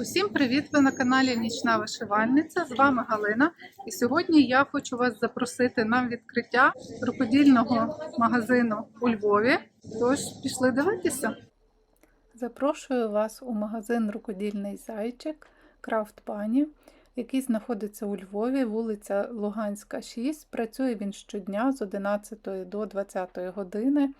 Усім привіт! Ви на каналі Нічна Вишивальниця. З вами Галина. І сьогодні я хочу вас запросити на відкриття рукодільного магазину у Львові. Тож пішли дивитися. Запрошую вас у магазин Рукодільний зайчик Крафт Пані, який знаходиться у Львові, вулиця Луганська, 6. Працює він щодня з 11 до 20 години.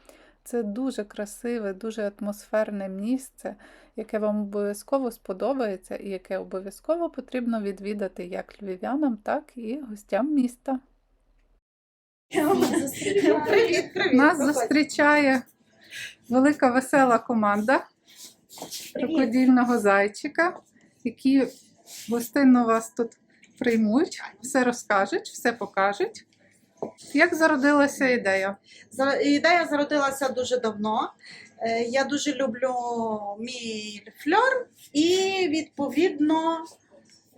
Це дуже красиве, дуже атмосферне місце, яке вам обов'язково сподобається і яке обов'язково потрібно відвідати як львів'янам, так і гостям міста. Привіт, привіт. Нас зустрічає велика весела команда рукодільного зайчика, які гостинно вас тут приймуть, все розкажуть, все покажуть. Як зародилася ідея? Ідея зародилася дуже давно. Е, Я дуже люблю мій фльор, і відповідно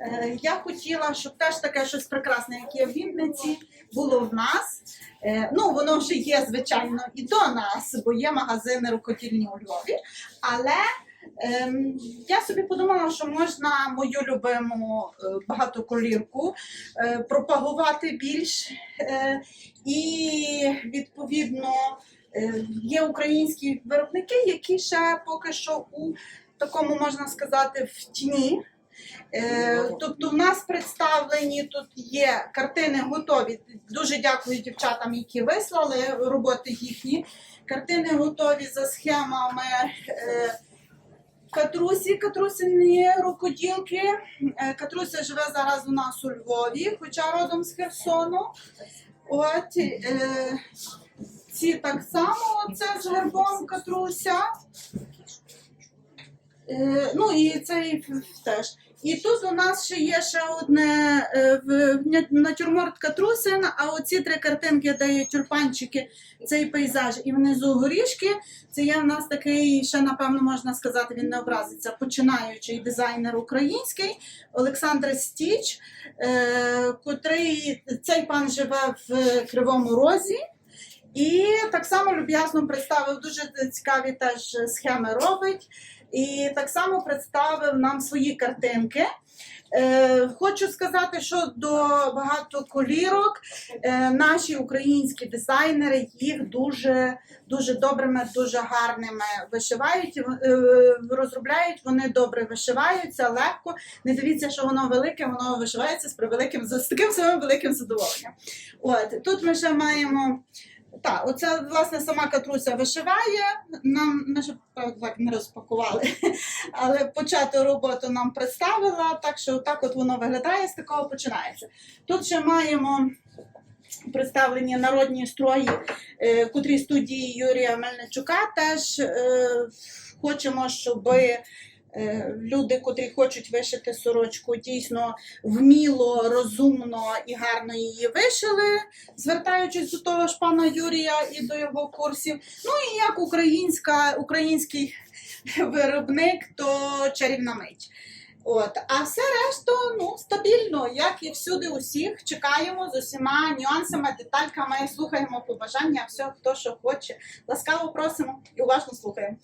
е, я хотіла, щоб теж таке щось прекрасне, як є в Вінниці, було в нас. Е, Ну, воно вже є, звичайно, і до нас, бо є магазини рукодільні у Львові. Але ем, я собі подумала, що можна мою любиму е, багатоколірку е, пропагувати більш. Е, і відповідно е, є українські виробники, які ще поки що у такому можна сказати в тіні. Тобто в нас представлені тут є картини готові. Дуже дякую дівчатам, які вислали роботи їхні. Картини готові за схемами Катрусі, Катрусині рукоділки. Е, Катруся живе зараз у нас у Львові, хоча родом з Херсону. От е, ці так само, це з гербом Катруся. Е, ну і цей теж. І тут у нас ще є ще одне е, в, в натюрморт Катрусин, а оці три картинки, де є тюльпанчики, цей пейзаж і внизу горішки. Це є в нас такий, ще напевно можна сказати, він не образиться, починаючий дизайнер український Олександр Стіч, е, котрий цей пан живе в Кривому Розі. І так само люб'язно представив дуже цікаві теж схеми робить. І так само представив нам свої картинки. Е, хочу сказати, що до багато колірок е, наші українські дизайнери їх дуже, дуже добрими, дуже гарними вишивають, е, розробляють. Вони добре вишиваються, легко. Не дивіться, що воно велике, воно вишивається з превеликим з таким самим великим задоволенням. От тут ми ще маємо. Так, оце власне сама Катруся вишиває. Нам ми правда, так не розпакували, але почату роботу нам представила. Так що так от воно виглядає, з такого починається. Тут ще маємо представлені народні строї, е, котрі студії Юрія Мельничука. Теж е, хочемо, щоб люди, котрі хочуть вишити сорочку, дійсно вміло, розумно і гарно її вишили, звертаючись до того ж пана Юрія і до його курсів. Ну і як українська, український виробник, то чарівна мить. От, а все решту ну, стабільно, як і всюди усіх. Чекаємо з усіма нюансами, детальками, слухаємо побажання, все, хто що хоче. Ласкаво просимо і уважно слухаємо.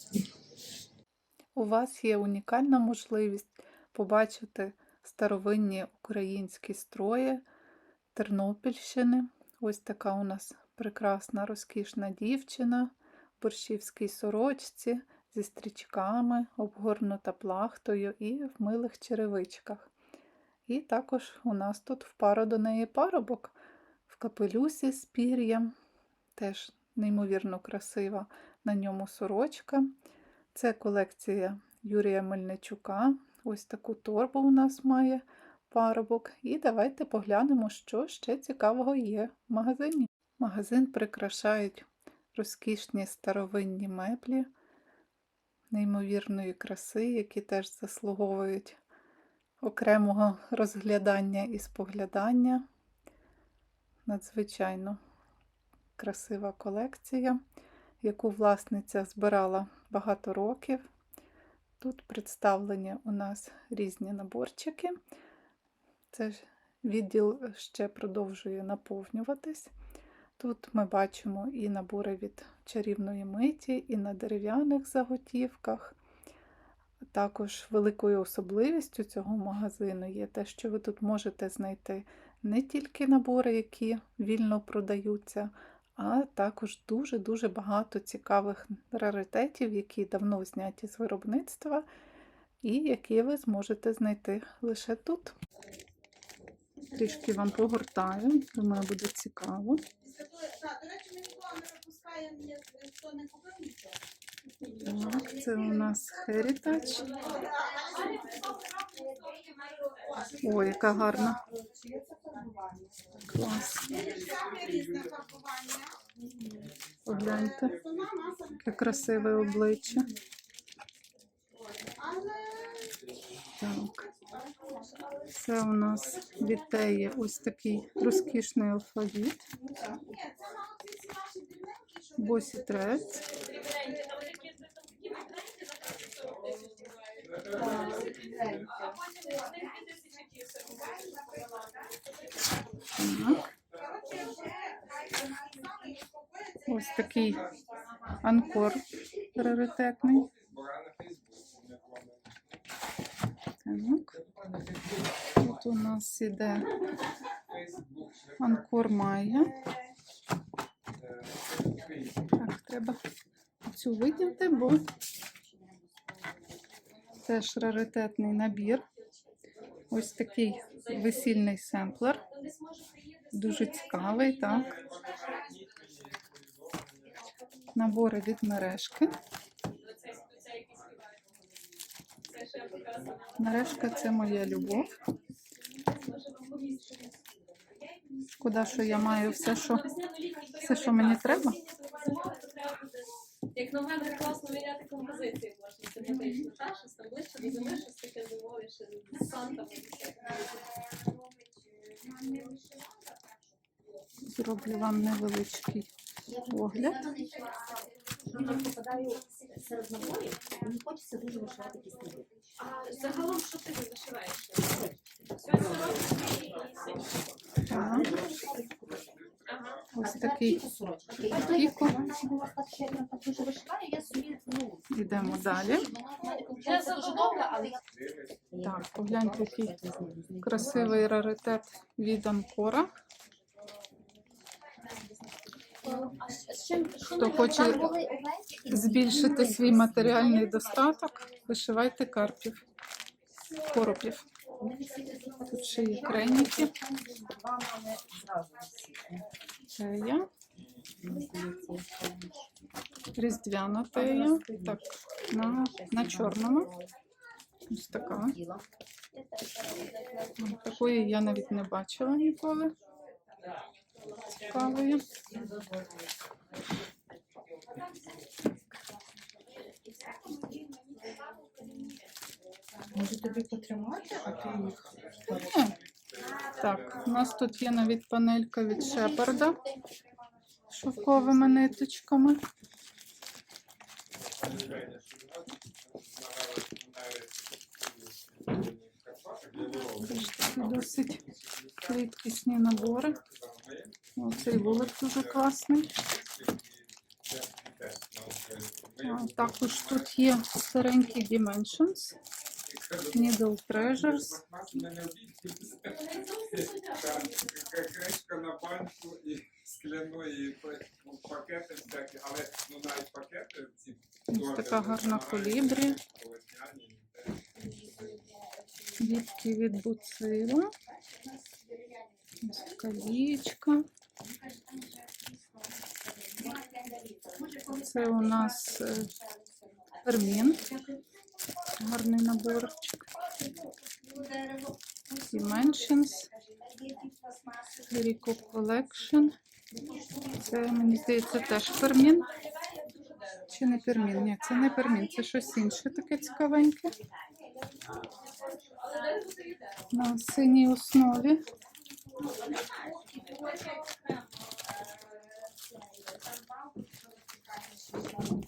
У вас є унікальна можливість побачити старовинні українські строї Тернопільщини. Ось така у нас прекрасна розкішна дівчина в борщівській сорочці зі стрічками, обгорнута плахтою і в милих черевичках. І також у нас тут в пару до неї парубок в капелюсі з пір'ям, теж неймовірно красива на ньому сорочка. Це колекція Юрія Мельничука. Ось таку торбу у нас має парубок. І давайте поглянемо, що ще цікавого є в магазині. Магазин прикрашають розкішні старовинні меблі неймовірної краси, які теж заслуговують окремого розглядання і споглядання. Надзвичайно красива колекція, яку власниця збирала багато років. Тут представлені у нас різні наборчики. Це ж відділ ще продовжує наповнюватись. Тут ми бачимо і набори від чарівної миті, і на дерев'яних заготівках. Також великою особливістю цього магазину є те, що ви тут можете знайти не тільки набори, які вільно продаються, а також дуже-дуже багато цікавих раритетів, які давно зняті з виробництва, і які ви зможете знайти лише тут. Трішки вам погортаю, думаю, буде цікаво. До речі, ми нікого не випускаємо, хто не купив нічого. Так, це у нас Heritage. Ой, яка гарна. Клас. Погляньте, яке красиве обличчя. Так. Це у нас від ось такий розкішний алфавіт. ні, це Так. Ось такий анкор раритетний. Так. Тут у нас іде анкор Майя. Так, треба цю витягти, бо теж раритетний набір. Ось такий весільний семплер. Дуже цікавий, так. Набори від мережки. Мережка це моя любов. Шкода, що я маю все, що, все, що мені треба. Як на мене, класно міняти композиції Та щось там ближче до зими, щось таке зимове, з сантами. Зроблю вам невеличкий огляд. Я попадаю серед наборів, мені хочеться дуже вишивати пісні. А загалом, що ти вишиваєш? Ось такий сорочка. Але я... Так, погляньте, який Красивий раритет від Анкора. Хто хоче? Збільшити свій матеріальний достаток, вишивайте карпів, коропів. Тут ще є крайніки. Два різдвяна тея. Так, на, на чорному. Ось така. Такої я навіть не бачила ніколи. Цікавої. Може тобі потримати, а ти їх Так, у нас тут є навіть панелька від Шепарда шовковими ниточками. Теж такі досить рідкісні набори. Оцей вулик дуже класний. Також тут є старенькі Dimensions, Needle Treasures. Кришка на банку і скляної пакети всякі, але ну навіть пакети ці Ось така гарна колібрі. Дітки від Буцила. Ось така лічка. Це у нас е, термін. Гарний наборчик. Dimensions. Rico Collection. Це, мені здається, теж пермін. Чи не пермін? Ні, це не пермін, це щось інше таке цікавеньке. На синій основі.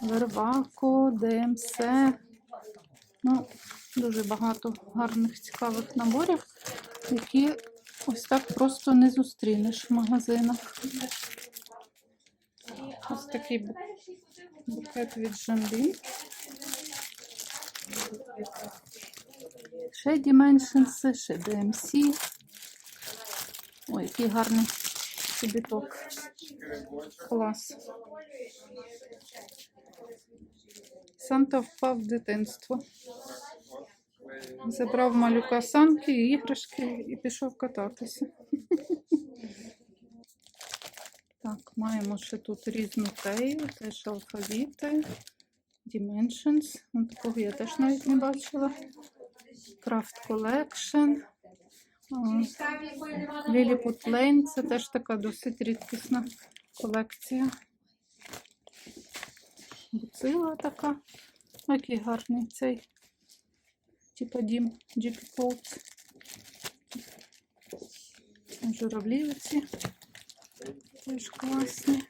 Вервако, ДМС. Ну, дуже багато гарних цікавих наборів, які ось так просто не зустрінеш в магазинах. Ось такий букет від Жамбі. Ще Dimensions, ще DMC. Ой, який гарний чобіток. Клас. Санта впав в дитинство. Забрав малюка санки іграшки і пішов кататися. Так, маємо ще тут різну тею, теж алфавіти, Dimensions. Ну, такого я теж навіть не бачила. Craft Collection. Lilliput Lane це теж така досить рідкісна колекція. Буцила така. Який гарний цей. Типа дім GP Coats. Журавлі оці. Теж класні.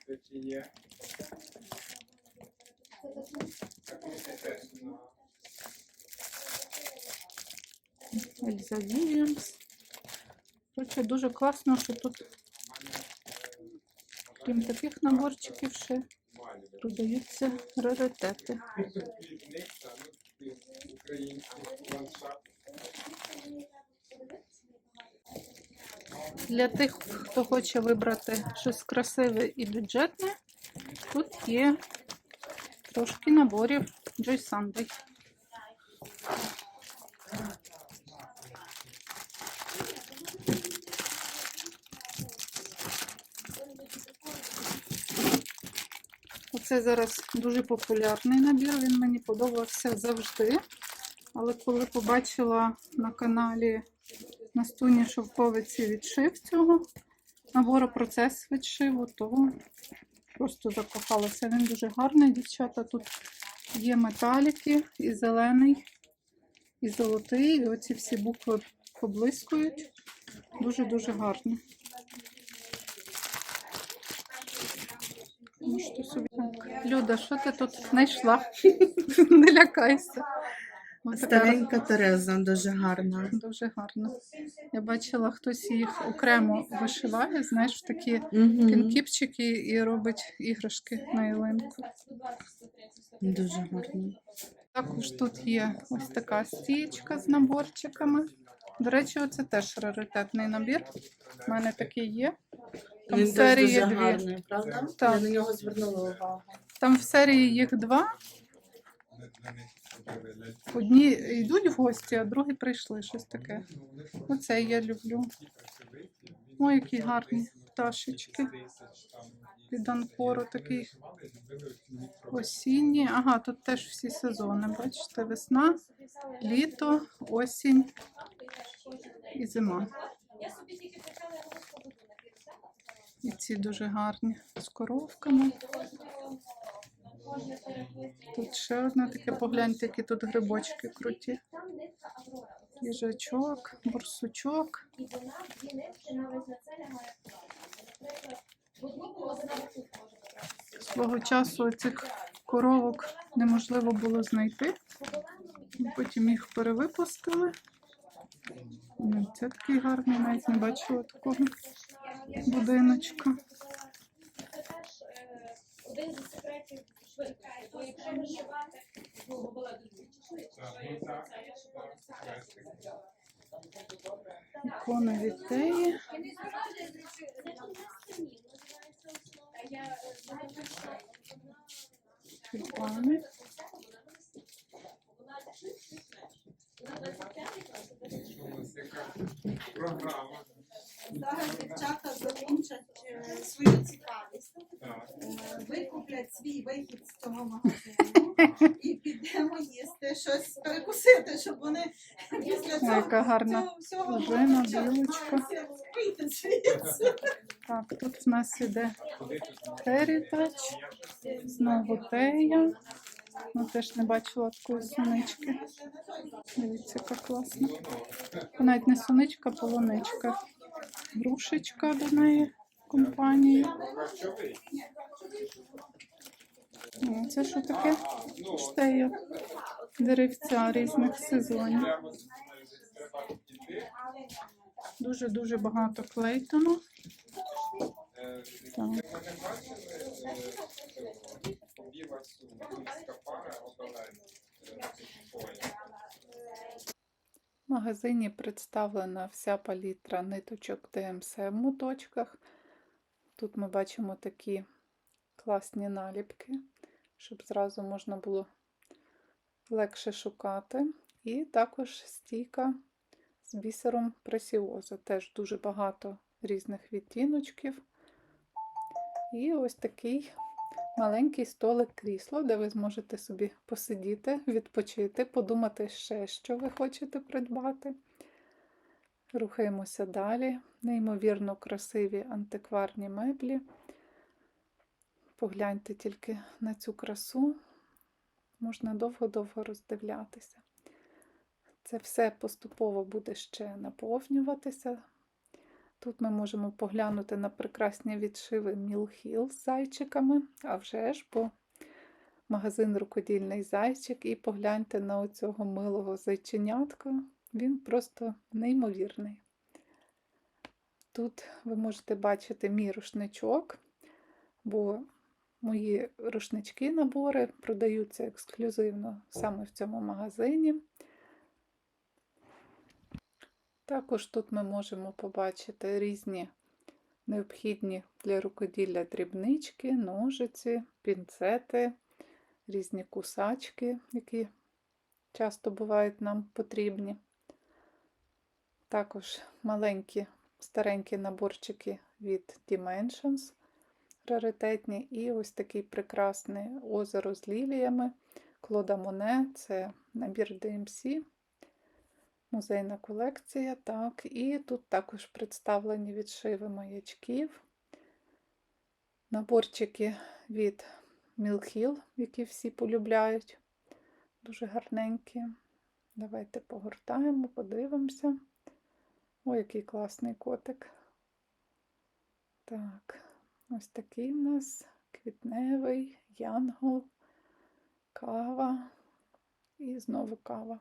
Ельза Вільямс. Коротше, дуже класно, що тут, крім таких наборчиків, ще продаються раритети. Квітник, та, ну, такий український ландшафт. Для тих, хто хоче вибрати щось красиве і бюджетне, тут є трошки наборів Sunday. Оце зараз дуже популярний набір, він мені подобався завжди. Але коли побачила на каналі Настуні Шовковиці відшив цього набору процес відшиву, то просто закохалася. Він дуже гарний, дівчата. Тут є металіки, і зелений, і золотий, і оці всі букви поблискують. Дуже-дуже. Можете Люда, що ти тут знайшла? Не лякайся. Старенька Тереза дуже гарна. Дуже гарно. Я бачила, хтось їх окремо вишиває, знаєш, в такі Угу. пінкіпчики і робить іграшки на ялинку. Дуже гарна. Також тут є ось така стієчка з наборчиками. До речі, оце теж раритетний набір. У мене такий є. Там Він серії дуже дві. гарний, правда? Так. Я на нього звернула увагу. Там в серії їх два. Одні йдуть в гості, а другі прийшли. Щось таке. Оце я люблю. Ой, які гарні пташечки. Від Анкору такий осінні. Ага, тут теж всі сезони. Бачите, весна, літо, осінь і зима. І ці дуже гарні з коровками. Тут ще одне таке, погляньте, які тут грибочки круті. Їжачок, брати. Свого часу цих коровок неможливо було знайти. Потім їх перевипустили. Ну, Це такий гарний, навіть не бачила такого будиночка. Е, один зі секретів бо якщо вишивати, бо була дуже швидше, ну я. Ікона від теї. А я е, знаю, що Тюльпани. Що у нас яка програма. Зараз дівчата закінчать е, свою цікавість, Так. е, викуплять свій вихід з цього магазину і підемо їсти щось перекусити, щоб вони після Ой, цього яка гарна ожина, білочка. Так, тут в нас іде? Heritage, знову тея. Ну, теж не бачила такої сонички. Дивіться, яка класна. Навіть не соничка, а полуничка. Грушечка до неї компанії. О, Це що таке? Штея деревця різних сезонів. Дуже-дуже багато клейтону. В магазині представлена вся палітра ниточок ДМС в моточках. Тут ми бачимо такі класні наліпки, щоб зразу можна було легше шукати. І також стійка з бісером пресіозу. Теж дуже багато різних відтіночків. І ось такий маленький столик крісло, де ви зможете собі посидіти, відпочити, подумати ще, що ви хочете придбати. Рухаємося далі. Неймовірно красиві антикварні меблі. Погляньте тільки на цю красу. Можна довго-довго роздивлятися. Це все поступово буде ще наповнюватися. Тут ми можемо поглянути на прекрасні відшиви Мілхіл з зайчиками, а вже ж, бо магазин рукодільний зайчик, і погляньте на оцього милого зайченятка. Він просто неймовірний. Тут ви можете бачити мій рушничок, бо мої рушнички набори продаються ексклюзивно саме в цьому магазині. Також тут ми можемо побачити різні необхідні для рукоділля дрібнички, ножиці, пінцети, різні кусачки, які часто бувають нам потрібні. Також маленькі старенькі наборчики від Dimensions, раритетні, і ось такий прекрасний озеро з ліліями. Клода Моне це набір DMC музейна колекція. Так, і тут також представлені відшиви маячків, наборчики від Мілхіл, які всі полюбляють. Дуже гарненькі. Давайте погортаємо, подивимося. Ой, який класний котик. Так, ось такий в нас квітневий, янгол, кава і знову кава.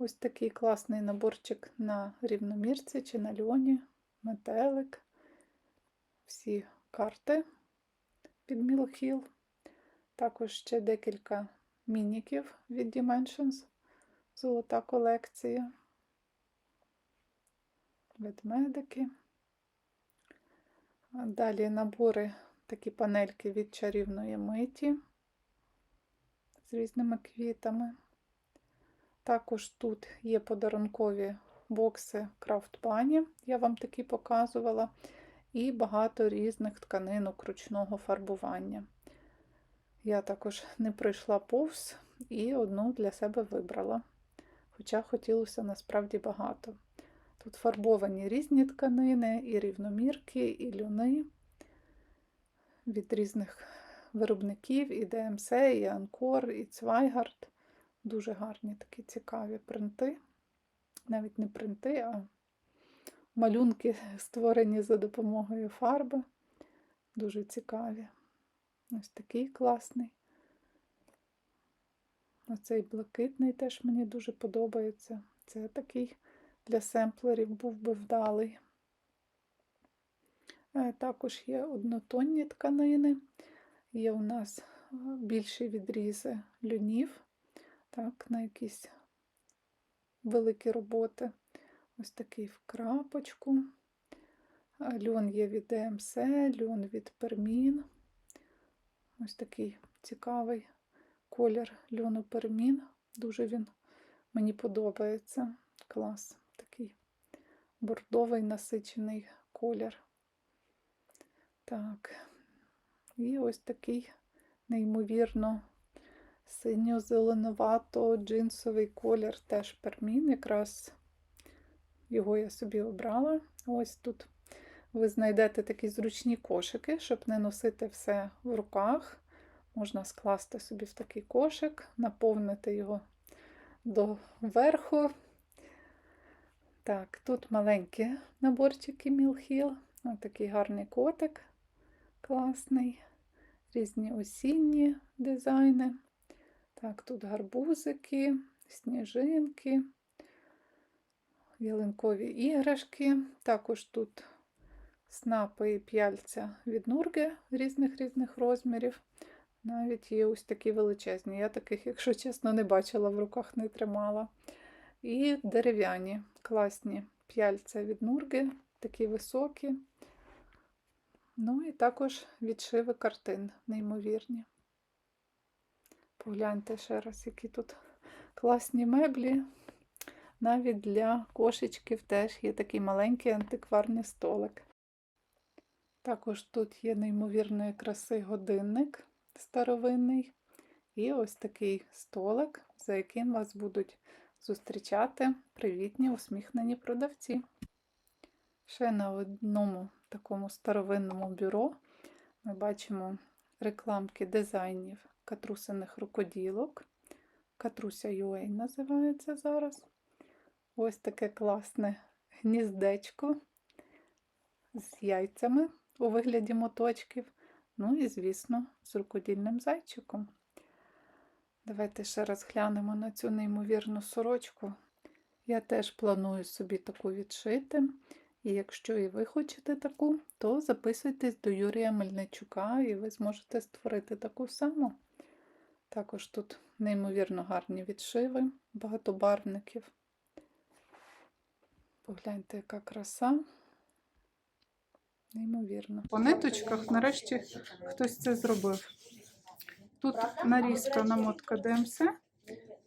Ось такий класний наборчик на рівномірці чи на льоні, метелик, всі карти під Мілхіл. Також ще декілька мініків від Dimensions, золота колекція, ведмедики. Далі набори, такі панельки від чарівної миті з різними квітами. Також тут є подарункові бокси крафтбані, я вам такі показувала, і багато різних тканинок ручного фарбування. Я також не пройшла повз і одну для себе вибрала. Хоча хотілося насправді багато. Тут фарбовані різні тканини, і рівномірки, і льони від різних виробників, і ДМС, і Анкор, і Цвайгард. Дуже гарні такі цікаві принти. Навіть не принти, а малюнки створені за допомогою фарби. Дуже цікаві. Ось такий класний. Оцей блакитний теж мені дуже подобається. Це такий для семплерів був би вдалий. Е, Також є однотонні тканини. Є у нас е, більші відрізи льонів так, на якісь великі роботи. Ось такий в крапочку. Льон є від ДМС, льон від Пермін. Ось такий цікавий колір льону Пермін. Дуже він мені подобається. Клас. Такий бордовий насичений колір. Так. І ось такий неймовірно синьо-зеленувато джинсовий колір теж пермін. Якраз його я собі обрала. Ось тут ви знайдете такі зручні кошики, щоб не носити все в руках. Можна скласти собі в такий кошик, наповнити його до верху. Так, тут маленькі наборчики Мілхіл. Ось такий гарний котик, класний, різні осінні дизайни. Так, тут гарбузики, сніжинки, ялинкові іграшки. Також тут снапи і п'яльця від нурги різних різних розмірів. Навіть є ось такі величезні. Я таких, якщо чесно, не бачила, в руках не тримала. І дерев'яні, класні п'яльця від нурги, такі високі. Ну і також відшиви картин, неймовірні. Погляньте ще раз, які тут класні меблі. Навіть для кошечків теж є такий маленький антикварний столик. Також тут є неймовірної краси годинник старовинний. І ось такий столик, за яким вас будуть зустрічати привітні усміхнені продавці. Ще на одному такому старовинному бюро ми бачимо рекламки дизайнів катрусиних рукоділок. Катруся UA називається зараз. Ось таке класне гніздечко з яйцями у вигляді моточків. Ну і, звісно, з рукодільним зайчиком. Давайте ще раз глянемо на цю неймовірну сорочку. Я теж планую собі таку відшити. І якщо і ви хочете таку, то записуйтесь до Юрія Мельничука і ви зможете створити таку саму. Також тут неймовірно гарні відшиви багатобарвників. Погляньте, яка краса. Неймовірно. По ниточках нарешті хтось це зробив. Тут нарізка намотка ДМС,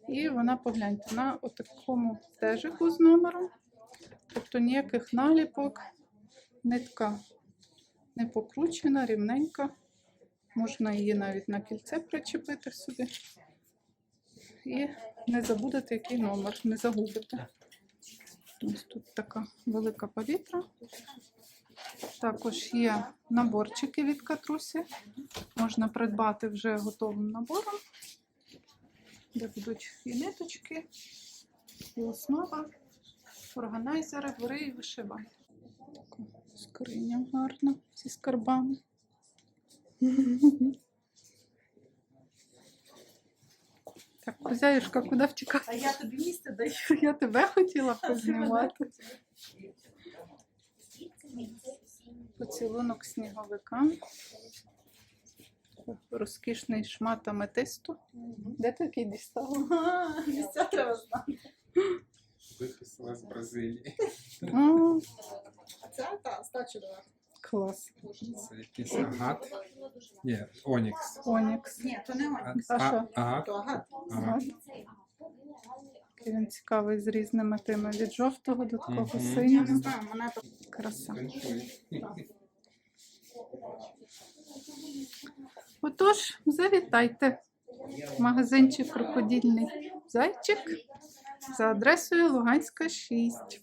і вона, погляньте, на отакому стежику з номером. Тобто ніяких наліпок, нитка не покручена, рівненька. Можна її навіть на кільце причепити собі. І не забудете, який номер, не загубите. Ось тут така велика палітра. Також є наборчики від катрусі. Можна придбати вже готовим набором, де будуть і ниточки, і основа, органайзери, гори і вишивання. Така скриня гарна зі скарбами. Так, козяюшка, куди втікати? А я тобі місце даю. Я тебе хотіла познімати. Поцілунок сніговика. Розкішний шмат аметисту. Де ти такий дістала? Місця треба знати. Виписала з Бразилії. А це та стачу давати. Клас. Це якийсь агат. Ні, Онікс. Онікс. Ні, то не Онікс, А що? агат. то агат. Ага. Він цікавий з різними тими від жовтого до такого Мгм. Я синього. не знаю, мене то Краса. Отож, завітайте. Магазинчик крокодільний зайчик за адресою Луганська 6.